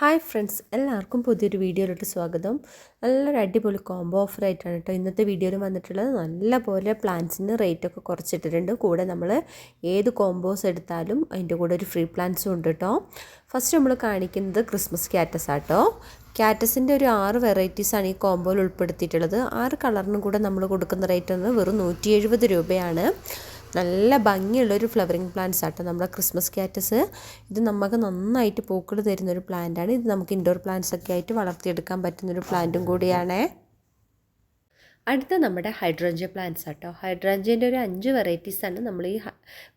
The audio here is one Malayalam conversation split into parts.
ഹായ് ഫ്രണ്ട്സ് എല്ലാവർക്കും പുതിയൊരു വീഡിയോയിലോട്ട് സ്വാഗതം. നല്ലൊരു അടിപൊളി കോംബോ ഓഫർ ആയിട്ടാണ് കേട്ടോ ഇന്നത്തെ വീഡിയോയിൽ വന്നിട്ടുള്ളത്. നല്ല പോലെ റേറ്റ് റേറ്റൊക്കെ കുറച്ചിട്ടിട്ടുണ്ട്. കൂടെ നമ്മൾ ഏത് കോംബോസ് എടുത്താലും അതിന്റെ കൂടെ ഒരു ഫ്രീ പ്ലാൻസും ഉണ്ട് കേട്ടോ. ഫസ്റ്റ് നമ്മൾ കാണിക്കുന്നത് ക്രിസ്മസ് ക്യാറ്റസ് ആട്ടോ. ക്യാറ്റസിന്റെ ഒരു ആറ് വെറൈറ്റീസാണ് ഈ കോംബോയിൽ ഉൾപ്പെടുത്തിയിട്ടുള്ളത്. ആറ് കളറിനും കൂടെ നമ്മൾ കൊടുക്കുന്ന റേറ്റ് എന്ന് വെറും നൂറ്റി രൂപയാണ്. നല്ല ഭംഗിയുള്ളൊരു ഫ്ലവറിങ് പ്ലാന്റ്സ് ആട്ടോ നമ്മുടെ ക്രിസ്മസ് ക്യാറ്റസ് ഇത് നമുക്ക് നന്നായിട്ട് പൂക്കൾ തരുന്നൊരു പ്ലാന്റാണ് ഇത് നമുക്ക് ഇൻഡോർ പ്ലാന്റ്സ് ഒക്കെ ആയിട്ട് വളർത്തിയെടുക്കാൻ പറ്റുന്നൊരു പ്ലാന്റും കൂടിയാണ്. അടുത്ത നമ്മുടെ ഹൈഡ്രോഞ്ച പ്ലാന്റ്സ് ആട്ടോ. ഹൈഡ്രോഞ്ചേന്റെ ഒരു അഞ്ച് വെറൈറ്റീസാണ് നമ്മൾ ഈ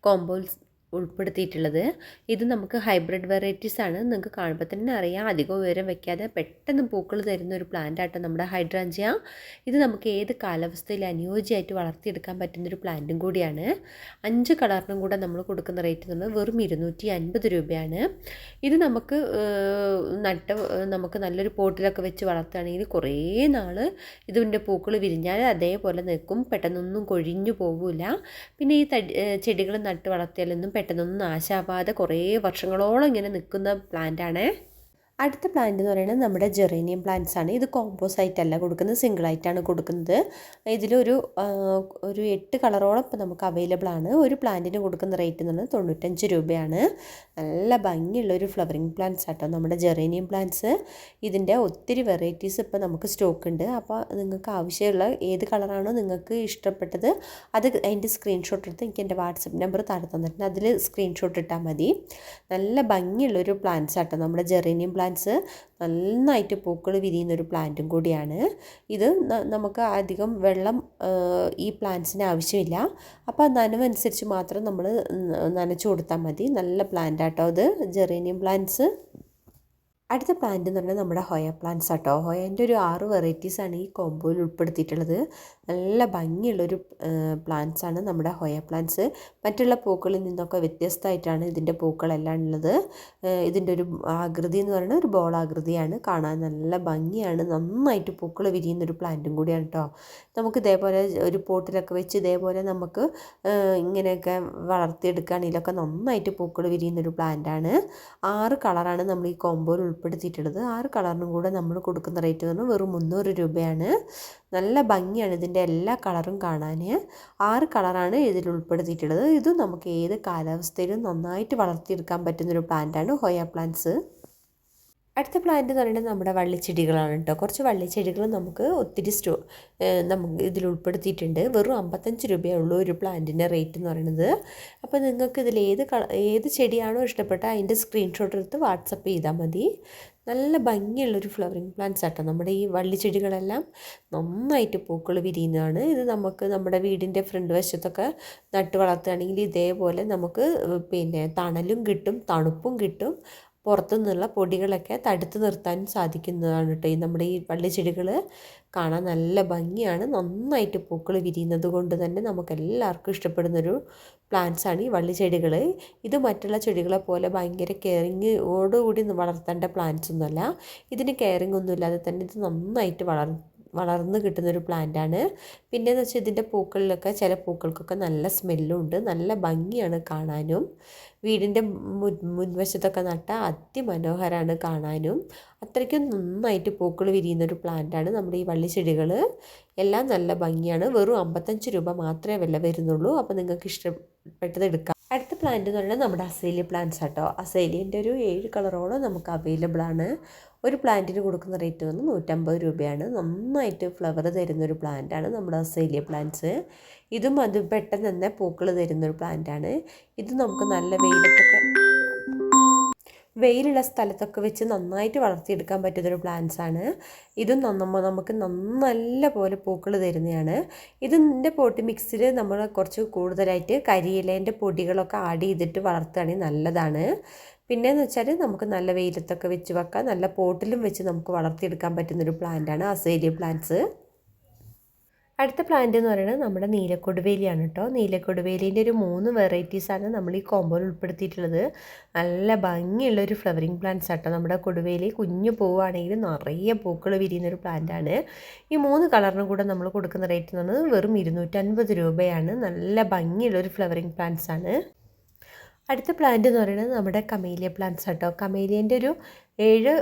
കോമ്പോൾസ് ഉൾപ്പെടുത്തിയിട്ടുള്ളത്. ഇത് നമുക്ക് ഹൈബ്രിഡ് വെറൈറ്റീസ് ആണ്. നിങ്ങൾക്ക് കാണുമ്പോൾ തന്നെ അറിയാം. അധികം ഉയരം വെക്കാതെ പെട്ടെന്ന് പൂക്കൾ തരുന്ന ഒരു പ്ലാന്റ് ആട്ടോ നമ്മുടെ ഹൈഡ്രാഞ്ചിയ ഇത് നമുക്ക് ഏത് കാലാവസ്ഥയിൽ അനുയോജ്യമായിട്ട് വളർത്തിയെടുക്കാൻ പറ്റുന്ന ഒരു പ്ലാന്റും കൂടിയാണ്. അഞ്ച് കളറിനും കൂടെ നമ്മൾ കൊടുക്കുന്ന റേറ്റ് എന്ന് വെറും ഇരുന്നൂറ്റി അൻപത് രൂപയാണ്. ഇത് നമുക്ക് നട്ട് നമുക്ക് നല്ലൊരു പോട്ടിലൊക്കെ വെച്ച് വളർത്തുകയാണെങ്കിൽ കുറേ നാൾ ഇതിന്റെ പൂക്കൾ വിരിഞ്ഞാൽ അതേപോലെ നിൽക്കും. പെട്ടെന്നൊന്നും കൊഴിഞ്ഞു പോകില്ല പിന്നെ ഈ ചെടികൾ നട്ട് വളർത്തിയാലൊന്നും പെട്ടെന്നൊന്നും നാശാവാതെ കുറേ വർഷങ്ങളോളം ഇങ്ങനെ നിൽക്കുന്ന പ്ലാന്റാണ് അടുത്ത പ്ലാന്റ് എന്ന് പറയുന്നത് നമ്മുടെ ജെറേനിയം പ്ലാന്റ്സ് ആണ്. ഇത് കോമ്പോസ് ആയിട്ടല്ല കൊടുക്കുന്നത് സിംഗിൾ ആയിട്ടാണ് കൊടുക്കുന്നത്. ഇതിലൊരു ഒരു എട്ട് കളറോളം ഇപ്പോൾ നമുക്ക് അവൈലബിൾ ആണ്. ഒരു പ്ലാന്റിന് കൊടുക്കുന്ന റേറ്റ് എന്ന് പറഞ്ഞാൽ തൊണ്ണൂറ്റഞ്ച് രൂപയാണ്. നല്ല ഭംഗിയുള്ള ഒരു ഫ്ലവറിങ് പ്ലാന്റ്സ് ആട്ടോ നമ്മുടെ ജെറേനിയം പ്ലാന്റ്സ് ഇതിന്റെ ഒത്തിരി വെറൈറ്റീസ് ഇപ്പോൾ നമുക്ക് സ്റ്റോക്ക് ഉണ്ട്. അപ്പോൾ നിങ്ങൾക്ക് ആവശ്യമുള്ള ഏത് കളറാണോ നിങ്ങൾക്ക് ഇഷ്ടപ്പെട്ടത് അത് അതിന്റെ സ്ക്രീൻഷോട്ട് എടുത്ത് എനിക്ക് എന്റെ വാട്സപ്പ് നമ്പർ താഴെ തന്നിട്ടുണ്ട് അതിൽ സ്ക്രീൻഷോട്ട് ഇട്ടാൽ മതി. നല്ല ഭംഗിയുള്ളൊരു പ്ലാന്റ്സ് ആട്ടോ നമ്മുടെ ജെറേനിയം പ്ലാന്റ്സ് നന്നായിട്ട് പൂക്കൾ വിരിയുന്ന ഒരു പ്ലാന്റും കൂടിയാണ്. ഇത് നമുക്ക് അധികം വെള്ളം ഈ പ്ലാന്റ്സിന് ആവശ്യമില്ല. അപ്പോൾ നനവനുസരിച്ച് മാത്രം നമ്മൾ നനച്ചു കൊടുത്താൽ മതി. നല്ല പ്ലാന്റ് ആട്ടോ അത് ജെറേനിയം പ്ലാന്റ്സ്. അടുത്ത പ്ലാന്റ് എന്ന് പറഞ്ഞാൽ നമ്മുടെ ഹൊയ പ്ലാന്റ്സ് ആട്ടോ. ഹൊയന്റെ ഒരു ആറ് വെറൈറ്റീസാണ് ഈ കോമ്പോയിൽ ഉൾപ്പെടുത്തിയിട്ടുള്ളത്. നല്ല ഭംഗിയുള്ളൊരു ആണ് നമ്മുടെ ഹൊയ പ്ലാന്റ്സ് മറ്റുള്ള പൂക്കളിൽ നിന്നൊക്കെ വ്യത്യസ്തമായിട്ടാണ് ഇതിന്റെ പൂക്കളെല്ലാം ഉള്ളത്. ഇതിന്റെ ഒരു ആകൃതി എന്ന് പറയുന്നത് ഒരു ബോളാകൃതിയാണ് കാണാൻ നല്ല ഭംഗിയാണ്. നന്നായിട്ട് പൂക്കൾ വിരിയുന്ന ഒരു പ്ലാന്റും കൂടിയാണ് കേട്ടോ നമുക്ക് ഇതേപോലെ ഒരു പോട്ടിലൊക്കെ വെച്ച് ഇതേപോലെ നമുക്ക് ഇങ്ങനെയൊക്കെ വളർത്തിയെടുക്കുകയാണെങ്കിലൊക്കെ നന്നായിട്ട് പൂക്കൾ വിരിയുന്ന ഒരു പ്ലാന്റാണ് ആറ് കളറാണ് നമ്മൾ ഈ കോമ്പോയിൽ ഉൾപ്പെടുത്തിയിട്ടുള്ളത് ആറ് കളറിനും കൂടെ നമ്മൾ കൊടുക്കുന്ന റേറ്റ് എന്ന് വെറും മുന്നൂറ് രൂപയാണ്. നല്ല ഭംഗിയാണ് ഇതിന്റെ എല്ലാ കളറും കാണാൻ ആറ് കളറാണ് ഇതിൽ ഉൾപ്പെടുത്തിയിട്ടുള്ളത്. ഇത് നമുക്ക് ഏത് കാലാവസ്ഥയിലും നന്നായിട്ട് വളർത്തിയെടുക്കാൻ പറ്റുന്നൊരു പ്ലാന്റാണ് ഹോയ പ്ലാന്റ്സ് അടുത്ത പ്ലാന്റ് എന്ന് പറയുന്നത് നമ്മുടെ വള്ളിച്ചെടികളാണ് കേട്ടോ കുറച്ച് വള്ളിച്ചെടികൾ നമുക്ക് ഒത്തിരി സ്റ്റോ നമുക്ക് ഇതിൽ ഉൾപ്പെടുത്തിയിട്ടുണ്ട്. വെറും അമ്പത്തഞ്ച് രൂപയേ ഉള്ളൂ ഒരു പ്ലാന്റിന്റെ റേറ്റ് എന്ന് പറയുന്നത്. അപ്പോൾ നിങ്ങൾക്ക് ഇതിൽ ഏത് കള ഏത് ചെടിയാണോ ഇഷ്ടപ്പെട്ട അതിന്റെ സ്ക്രീൻഷോട്ട് എടുത്ത് വാട്സപ്പ് ചെയ്താൽ മതി. നല്ല ഭംഗിയുള്ളൊരു ഫ്ലവറിങ് പ്ലാന്റ്സ് ആട്ടോ. നമ്മുടെ ഈ വള്ളിച്ചെടികളെല്ലാം നന്നായിട്ട് പൂക്കൾ വിരിയുന്നതാണ്. ഇത് നമുക്ക് നമ്മുടെ വീടിന്റെ ഫ്രണ്ട് വശത്തൊക്കെ നട്ട് വളർത്തുകയാണെങ്കിൽ ഇതേപോലെ നമുക്ക് പിന്നെ തണലും കിട്ടും തണുപ്പും കിട്ടും. പുറത്തു നിന്നുള്ള പൊടികളൊക്കെ തടുത്ത് നിർത്താനും സാധിക്കുന്നതാണ് കേട്ടോ. ഈ നമ്മുടെ ഈ വള്ളിച്ചെടികൾ കാണാൻ നല്ല ഭംഗിയാണ്. നന്നായിട്ട് പൂക്കൾ വിരിയുന്നത് കൊണ്ട് തന്നെ നമുക്ക് എല്ലാവർക്കും ഇഷ്ടപ്പെടുന്നൊരു പ്ലാന്റ്സാണ് ഈ വള്ളിച്ചെടികൾ ഇത് മറ്റുള്ള ചെടികളെ പോലെ ഭയങ്കര കെയറിങ്ങോടുകൂടി വളർത്തേണ്ട പ്ലാന്റ്സ് ഒന്നുമല്ല. ഇതിന് കെയറിങ് ഒന്നുമില്ലാതെ തന്നെ ഇത് നന്നായിട്ട് വളർ വളർന്ന് കിട്ടുന്നൊരു പ്ലാന്റാണ്. പിന്നെയെന്ന് വെച്ചാൽ ഇതിന്റെ പൂക്കളിലൊക്കെ ചില പൂക്കൾക്കൊക്കെ നല്ല സ്മെല്ലും ഉണ്ട് നല്ല ഭംഗിയാണ് കാണാനും. വീടിന്റെ മുൻ മുൻവശത്തൊക്കെ നട്ടാൽ അതിമനോഹരമാണ് കാണാനും. അത്രയ്ക്കും നന്നായിട്ട് പൂക്കൾ വിരിയുന്നൊരു പ്ലാന്റാണ് നമ്മുടെ ഈ വള്ളിച്ചെടികൾ എല്ലാം നല്ല ഭംഗിയാണ്. വെറും അമ്പത്തഞ്ച് രൂപ മാത്രമേ വില വരുന്നുള്ളൂ. അപ്പോൾ നിങ്ങൾക്ക് ഇഷ്ടപ്പെട്ടത് എടുക്കാം. അടുത്ത പ്ലാന്റ് എന്ന് പറയുന്നത് നമ്മുടെ അസേലി പ്ലാന്റ്സ് ആട്ടോ. അസേലിന്റെ ഒരു ഏഴ് കളറോളം നമുക്ക് അവൈലബിൾ ആണ്. ഒരു പ്ലാന്റിന് കൊടുക്കുന്ന റേറ്റ് വന്ന് നൂറ്റമ്പത് രൂപയാണ്. നന്നായിട്ട് ഫ്ലവർ തരുന്നൊരു പ്ലാന്റാണ് നമ്മുടെ അസേലിയ പ്ലാന്റ്സ് ഇതും അത് പെട്ടെന്ന് തന്നെ പൂക്കൾ തരുന്നൊരു പ്ലാന്റാണ് ഇത് നമുക്ക് നല്ല വെയിലത്തൊക്കെ വെയിലുള്ള സ്ഥലത്തൊക്കെ വെച്ച് നന്നായിട്ട് വളർത്തിയെടുക്കാൻ പറ്റുന്നൊരു ആണ്. ഇതും നമുക്ക് നല്ല പോലെ പൂക്കൾ തരുന്നതാണ്. ഇതിന്റെ പോട്ട് മിക്സിൽ നമ്മൾ കുറച്ച് കൂടുതലായിട്ട് കരിയിലേന്റെ പൊടികളൊക്കെ ആഡ് ചെയ്തിട്ട് വളർത്തുകയാണെങ്കിൽ നല്ലതാണ്. പിന്നെയെന്ന് വെച്ചാൽ നമുക്ക് നല്ല വെയിലത്തൊക്കെ വെച്ച് വെക്കാം. നല്ല പോട്ടിലും വെച്ച് നമുക്ക് വളർത്തിയെടുക്കാൻ പറ്റുന്നൊരു പ്ലാന്റാണ് അസേലിയ പ്ലാന്റ്സ് അടുത്ത പ്ലാന്റ് എന്ന് പറയുന്നത് നമ്മുടെ നീലക്കൊടുവേലിയാണ് കേട്ടോ നീലക്കൊടുവേലിന്റെ ഒരു മൂന്ന് വെറൈറ്റീസാണ് നമ്മൾ ഈ കോമ്പോയിൽ ഉൾപ്പെടുത്തിയിട്ടുള്ളത്. നല്ല ഭംഗിയുള്ള ഒരു ഫ്ലവറിങ് പ്ലാന്റ്സ് ആട്ടോ. നമ്മുടെ കൊടുവേലി കുഞ്ഞു പൂവാണെങ്കിൽ നിറയെ പൂക്കൾ വിരിയുന്ന ഒരു പ്ലാന്റാണ് ഈ മൂന്ന് കളറിനും കൂടെ നമ്മൾ കൊടുക്കുന്ന റേറ്റ് എന്ന് പറയുന്നത് വെറും ഇരുന്നൂറ്റൻപത് രൂപയാണ്. നല്ല ഭംഗിയുള്ള ഒരു ഫ്ലവറിങ് പ്ലാന്റ്സ് ആണ്. അടുത്ത പ്ലാന്റ് എന്ന് പറയുന്നത് നമ്മുടെ കമേലിയ പ്ലാന്റ്സ് ആട്ടോ. കമേലിയന്റെ ഒരു ഏഴ്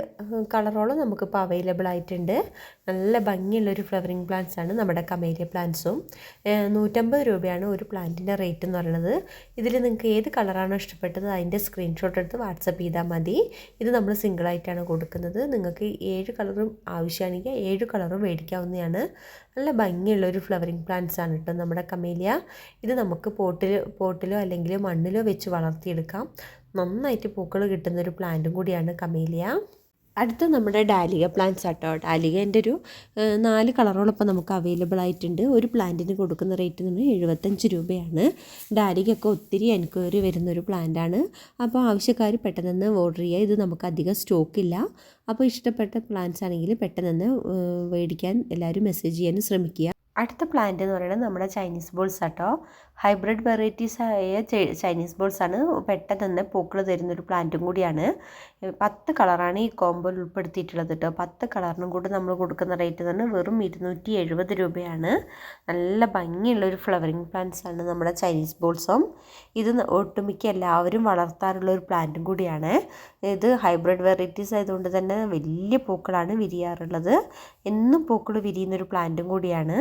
കളറോളം നമുക്കിപ്പോൾ അവൈലബിൾ ആയിട്ടുണ്ട്. നല്ല ഭംഗിയുള്ളൊരു ഫ്ലവറിങ് പ്ലാന്റ്സ് ആണ് നമ്മുടെ കമേലിയ പ്ലാന്റ്സും നൂറ്റമ്പത് രൂപയാണ് ഒരു പ്ലാന്റിന്റെ റേറ്റ് എന്ന് പറയുന്നത്. ഇതിൽ നിങ്ങൾക്ക് ഏത് കളറാണോ ഇഷ്ടപ്പെട്ടത് അതിന്റെ സ്ക്രീൻഷോട്ട് എടുത്ത് വാട്സപ്പ് ചെയ്താൽ മതി. ഇത് നമ്മൾ സിംഗിളായിട്ടാണ് കൊടുക്കുന്നത്. നിങ്ങൾക്ക് ഏഴ് കളറും ആവശ്യമാണെങ്കിൽ ഏഴ് കളറും മേടിക്കാവുന്നതാണ്. നല്ല ഭംഗിയുള്ള ഒരു ഫ്ലവറിങ് പ്ലാന്റ്സ് ആണ് കേട്ടോ നമ്മുടെ കമേലിയ ഇത് നമുക്ക് പോട്ടിൽ പോട്ടിലോ അല്ലെങ്കിൽ മണ്ണിലോ വെച്ച് വളർത്തിയെടുക്കാം. നന്നായിട്ട് പൂക്കൾ കിട്ടുന്ന ഒരു പ്ലാന്റും കൂടിയാണ് കമേലിയ അടുത്ത നമ്മുടെ ഡാലിക പ്ലാന്റ്സ് ആട്ടോ. ഡാലികേന്റെ ഒരു നാല് കളറോളം ഇപ്പോൾ നമുക്ക് അവൈലബിൾ ആയിട്ടുണ്ട്. ഒരു പ്ലാന്റിന് കൊടുക്കുന്ന റേറ്റ് എന്ന് പറഞ്ഞാൽ എഴുപത്തഞ്ച് രൂപയാണ്. ഡാലികയൊക്കെ ഒത്തിരി എൻക്വയറി വരുന്നൊരു പ്ലാന്റാണ് അപ്പോൾ ആവശ്യക്കാർ പെട്ടെന്ന് ഓർഡർ ചെയ്യുക. ഇത് നമുക്ക് അധികം സ്റ്റോക്കില്ല അപ്പോൾ ഇഷ്ടപ്പെട്ട പ്ലാന്റ്സ് ആണെങ്കിൽ പെട്ടെന്ന് മേടിക്കാൻ എല്ലാവരും മെസ്സേജ് ചെയ്യാനും ശ്രമിക്കുക. അടുത്ത പ്ലാന്റ് എന്ന് പറയുന്നത് നമ്മുടെ ചൈനീസ് ബോൾസ് ആട്ടോ. ഹൈബ്രിഡ് വെറൈറ്റീസ് ആയ ചൈനീസ് ബോൾസ് ആണ് പെട്ടെന്ന് തന്നെ പൂക്കൾ തരുന്നൊരു പ്ലാന്റും കൂടിയാണ്. പത്ത് കളറാണ് ഈ കോമ്പോയിൽ ഉൾപ്പെടുത്തിയിട്ടുള്ളത് കേട്ടോ. പത്ത് കളറിനും കൂടെ നമ്മൾ കൊടുക്കുന്ന റേറ്റ് തന്നെ വെറും ഇരുന്നൂറ്റി എഴുപത് രൂപയാണ്. നല്ല ഭംഗിയുള്ള ഒരു ഫ്ലവറിങ് പ്ലാന്റ്സ് ആണ് നമ്മുടെ ചൈനീസ് ബോൾസും ഇത് ഒട്ടുമിക്ക എല്ലാവരും വളർത്താറുള്ള ഒരു പ്ലാന്റും കൂടിയാണ്. ഇത് ഹൈബ്രിഡ് വെറൈറ്റീസ് ആയതുകൊണ്ട് തന്നെ വലിയ പൂക്കളാണ് വിരിയാറുള്ളത്. എന്നും പൂക്കൾ വിരിയുന്ന ഒരു പ്ലാന്റും കൂടിയാണ്.